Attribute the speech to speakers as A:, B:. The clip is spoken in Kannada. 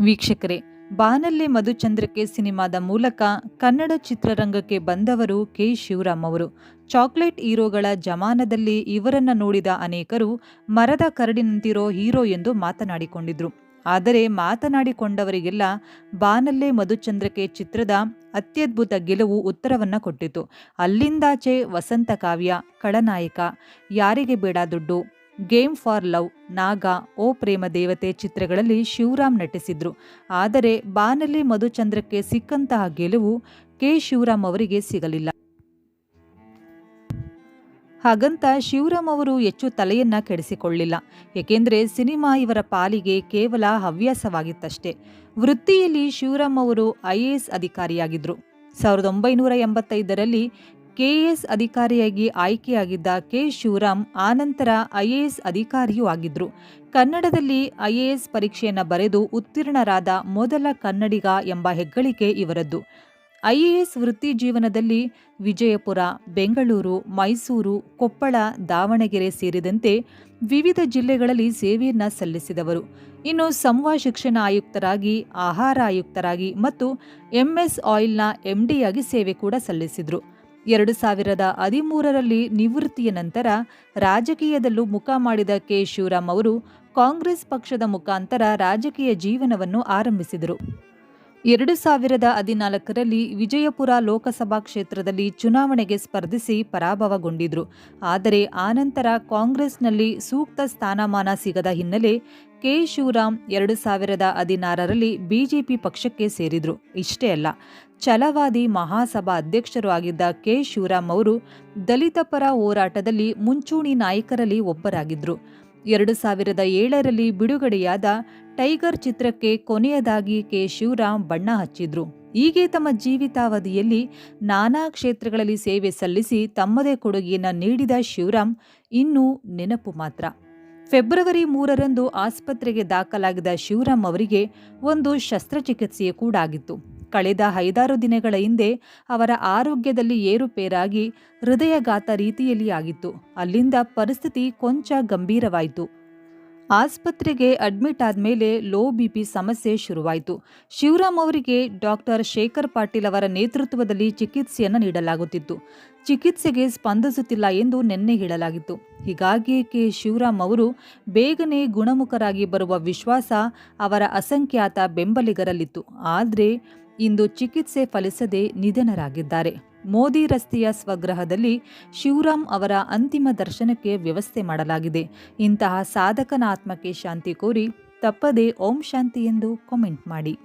A: ವೀಕ್ಷಕರೇ, ಬಾನಲ್ಲಿ ಮಧುಚಂದ್ರಕ್ಕೆ ಸಿನಿಮಾದ ಮೂಲಕ ಕನ್ನಡ ಚಿತ್ರರಂಗಕ್ಕೆ ಬಂದವರು ಕೆ. ಶಿವರಾಮ್ ಅವರು. ಚಾಕ್ಲೇಟ್ ಹೀರೋಗಳ ಜಮಾನದಲ್ಲಿ ಇವರನ್ನ ನೋಡಿದ ಅನೇಕರು ಮರದ ಕರಡಿನಂತಿರೋ ಹೀರೋ ಎಂದು ಮಾತನಾಡಿಕೊಂಡಿದ್ರು. ಆದರೆ ಮಾತನಾಡಿಕೊಂಡವರಿಗೆಲ್ಲ ಬಾನಲ್ಲೆ ಮಧುಚಂದ್ರಕ್ಕೆ ಚಿತ್ರದ ಅತ್ಯದ್ಭುತ ಗೆಲುವು ಉತ್ತರವನ್ನು ಕೊಟ್ಟಿತು. ಅಲ್ಲಿಂದಾಚೆ ವಸಂತ ಕಾವ್ಯ ಕಳನಾಯಕ ಯಾರಿಗೆ ಬೇಡ ದುಡ್ಡು ಗೇಮ್ ಫಾರ್ ಲವ್, ನಾಗ, ಓ ಪ್ರೇಮ ದೇವತೆ ಚಿತ್ರಗಳಲ್ಲಿ ಶಿವರಾಮ್ ನಟಿಸಿದ್ರು. ಆದರೆ ಬಾನಲಿ ಮಧುಚಂದ್ರಕ್ಕೆ ಸಿಕ್ಕಂತಹ ಗೆಲುವು ಕೆ ಶಿವರಾಮ್ ಅವರಿಗೆ ಸಿಗಲಿಲ್ಲ. ಹಾಗಂತ ಶಿವರಾಮ್ ಅವರು ಹೆಚ್ಚು ತಲೆಯನ್ನ ಕೆಡಿಸಿಕೊಳ್ಳಿಲ್ಲ. ಏಕೆಂದರೆ ಸಿನಿಮಾ ಇವರ ಪಾಲಿಗೆ ಕೇವಲ ಹವ್ಯಾಸವಾಗಿತ್ತಷ್ಟೇ. ವೃತ್ತಿಯಲ್ಲಿ ಶಿವರಾಮ್ ಅವರು ಐಎಎಸ್ ಅಧಿಕಾರಿಯಾಗಿದ್ದರು ಸಾವಿರದ ಒಂಬೈನೂರ ಎಂಬತ್ತೈದರಲ್ಲಿ ಕೆಎಎಸ್ ಅಧಿಕಾರಿಯಾಗಿ ಆಯ್ಕೆಯಾಗಿದ್ದ ಕೆ. ಶಿವರಾಮ್ ಆನಂತರ ಐಎಎಸ್ ಅಧಿಕಾರಿಯೂ ಆಗಿದ್ರು. ಕನ್ನಡದಲ್ಲಿ ಐಎಎಸ್ ಪರೀಕ್ಷೆಯನ್ನು ಬರೆದು ಉತ್ತೀರ್ಣರಾದ ಮೊದಲ ಕನ್ನಡಿಗ ಎಂಬ ಹೆಗ್ಗಳಿಕೆ ಇವರದ್ದು. ಐಎಎಸ್ ವೃತ್ತಿ ಜೀವನದಲ್ಲಿ ವಿಜಯಪುರ, ಬೆಂಗಳೂರು, ಮೈಸೂರು, ಕೊಪ್ಪಳ, ದಾವಣಗೆರೆ ಸೇರಿದಂತೆ ವಿವಿಧ ಜಿಲ್ಲೆಗಳಲ್ಲಿ ಸೇವೆಯನ್ನು ಸಲ್ಲಿಸಿದವರು. ಇನ್ನು ಸಂವಾ ಶಿಕ್ಷಣ ಆಯುಕ್ತರಾಗಿ, ಆಹಾರ ಆಯುಕ್ತರಾಗಿ ಮತ್ತು ಎಂಎಸ್ ಆಯಿಲ್ನ ಎಂಡಿಯಾಗಿ ಸೇವೆ ಕೂಡ ಸಲ್ಲಿಸಿದರು. ಎರಡು ಸಾವಿರದ ಹದಿಮೂರರಲ್ಲಿ ನಿವೃತ್ತಿಯ ನಂತರ ರಾಜಕೀಯದಲ್ಲೂ ಮುಖ ಮಾಡಿದ ಕೆ. ಶಿವರಾಮ್ ಅವರು ಕಾಂಗ್ರೆಸ್ ಪಕ್ಷದ ಮುಖಾಂತರ ರಾಜಕೀಯ ಜೀವನವನ್ನು ಆರಂಭಿಸಿದರು. ಎರಡು ಸಾವಿರದ ಹದಿನಾಲ್ಕರಲ್ಲಿ ವಿಜಯಪುರ ಲೋಕಸಭಾ ಕ್ಷೇತ್ರದಲ್ಲಿ ಚುನಾವಣೆಗೆ ಸ್ಪರ್ಧಿಸಿ ಪರಾಭವಗೊಂಡಿದ್ರು. ಆದರೆ ಆನಂತರ ಕಾಂಗ್ರೆಸ್ನಲ್ಲಿ ಸೂಕ್ತ ಸ್ಥಾನಮಾನ ಸಿಗದ ಹಿನ್ನೆಲೆ ಕೆ. ಶಿವರಾಮ್ ಎರಡು ಸಾವಿರದ ಹದಿನಾರರಲ್ಲಿ ಬಿಜೆಪಿ ಪಕ್ಷಕ್ಕೆ ಸೇರಿದ್ರು. ಇಷ್ಟೇ ಅಲ್ಲ, ಛಲವಾದಿ ಮಹಾಸಭಾ ಅಧ್ಯಕ್ಷರು ಆಗಿದ್ದ ಕೆ. ಶಿವರಾಮ್ ಅವರು ದಲಿತ ಪರ ಹೋರಾಟದಲ್ಲಿ ಮುಂಚೂಣಿ ನಾಯಕರಲ್ಲಿ ಒಬ್ಬರಾಗಿದ್ದರು ಎರಡು ಸಾವಿರದ ಏಳರಲ್ಲಿ ಬಿಡುಗಡೆಯಾದ ಟೈಗರ್ ಚಿತ್ರಕ್ಕೆ ಕೊನೆಯದಾಗಿ ಕೆ. ಶಿವರಾಮ್ ಬಣ್ಣ ಹಚ್ಚಿದ್ರು. ಹೀಗೆ ತಮ್ಮ ಜೀವಿತಾವಧಿಯಲ್ಲಿ ನಾನಾ ಕ್ಷೇತ್ರಗಳಲ್ಲಿ ಸೇವೆ ಸಲ್ಲಿಸಿ ತಮ್ಮದೇ ಕೊಡುಗೆಯನ್ನು ನೀಡಿದ ಶಿವರಾಮ್ ಇನ್ನೂ ನೆನಪು ಮಾತ್ರ. ಫೆಬ್ರವರಿ ಮೂರರಂದು ಆಸ್ಪತ್ರೆಗೆ ದಾಖಲಾಗಿದ್ದ ಶಿವರಾಮ್ ಅವರಿಗೆ ಒಂದು ಶಸ್ತ್ರಚಿಕಿತ್ಸೆಯೂ ಕೂಡ ಆಗಿತ್ತು. ಕಳೆದ ಐದಾರು ದಿನಗಳ ಹಿಂದೆ ಅವರ ಆರೋಗ್ಯದಲ್ಲಿ ಏರುಪೇರಾಗಿ ಹೃದಯಘಾತ ರೀತಿಯಲ್ಲಿ ಆಗಿತ್ತು. ಅಲ್ಲಿಂದ ಪರಿಸ್ಥಿತಿ ಕೊಂಚ ಗಂಭೀರವಾಯಿತು. ಆಸ್ಪತ್ರೆಗೆ ಅಡ್ಮಿಟ್ ಆದಮೇಲೆ ಲೋ ಬಿಪಿ ಸಮಸ್ಯೆ ಶುರುವಾಯಿತು. ಶಿವರಾಮ್ ಅವರಿಗೆ ಡಾಕ್ಟರ್ ಶೇಖರ್ ಪಾಟೀಲ್ ಅವರ ನೇತೃತ್ವದಲ್ಲಿ ಚಿಕಿತ್ಸೆಯನ್ನು ನೀಡಲಾಗುತ್ತಿತ್ತು. ಚಿಕಿತ್ಸೆಗೆ ಸ್ಪಂದಿಸುತ್ತಿಲ್ಲ ಎಂದು ನಿನ್ನೆ ಹೇಳಲಾಗಿತ್ತು. ಹೀಗಾಗಿ ಕೆ. ಶಿವರಾಮ್ ಅವರು ಬೇಗನೆ ಗುಣಮುಖರಾಗಿ ಬರುವ ವಿಶ್ವಾಸ ಅವರ ಅಸಂಖ್ಯಾತ ಬೆಂಬಲಿಗರಲ್ಲಿತ್ತು. ಆದರೆ ಇಂದು ಚಿಕಿತ್ಸೆ ಫಲಿಸದೆ ನಿಧನರಾಗಿದ್ದಾರೆ. ಮೋದಿ ರಸ್ತೆಯ ಸ್ವಗ್ರಹದಲ್ಲಿ ಶಿವರಾಮ್ ಅವರ ಅಂತಿಮ ದರ್ಶನಕ್ಕೆ ವ್ಯವಸ್ಥೆ ಮಾಡಲಾಗಿದೆ. ಇಂತಹ ಸಾಧಕನ ಆತ್ಮಕ್ಕೆ ಶಾಂತಿ ಕೋರಿ ತಪ್ಪದೆ ಓಂ ಶಾಂತಿ ಎಂದು ಕಾಮೆಂಟ್ ಮಾಡಿ.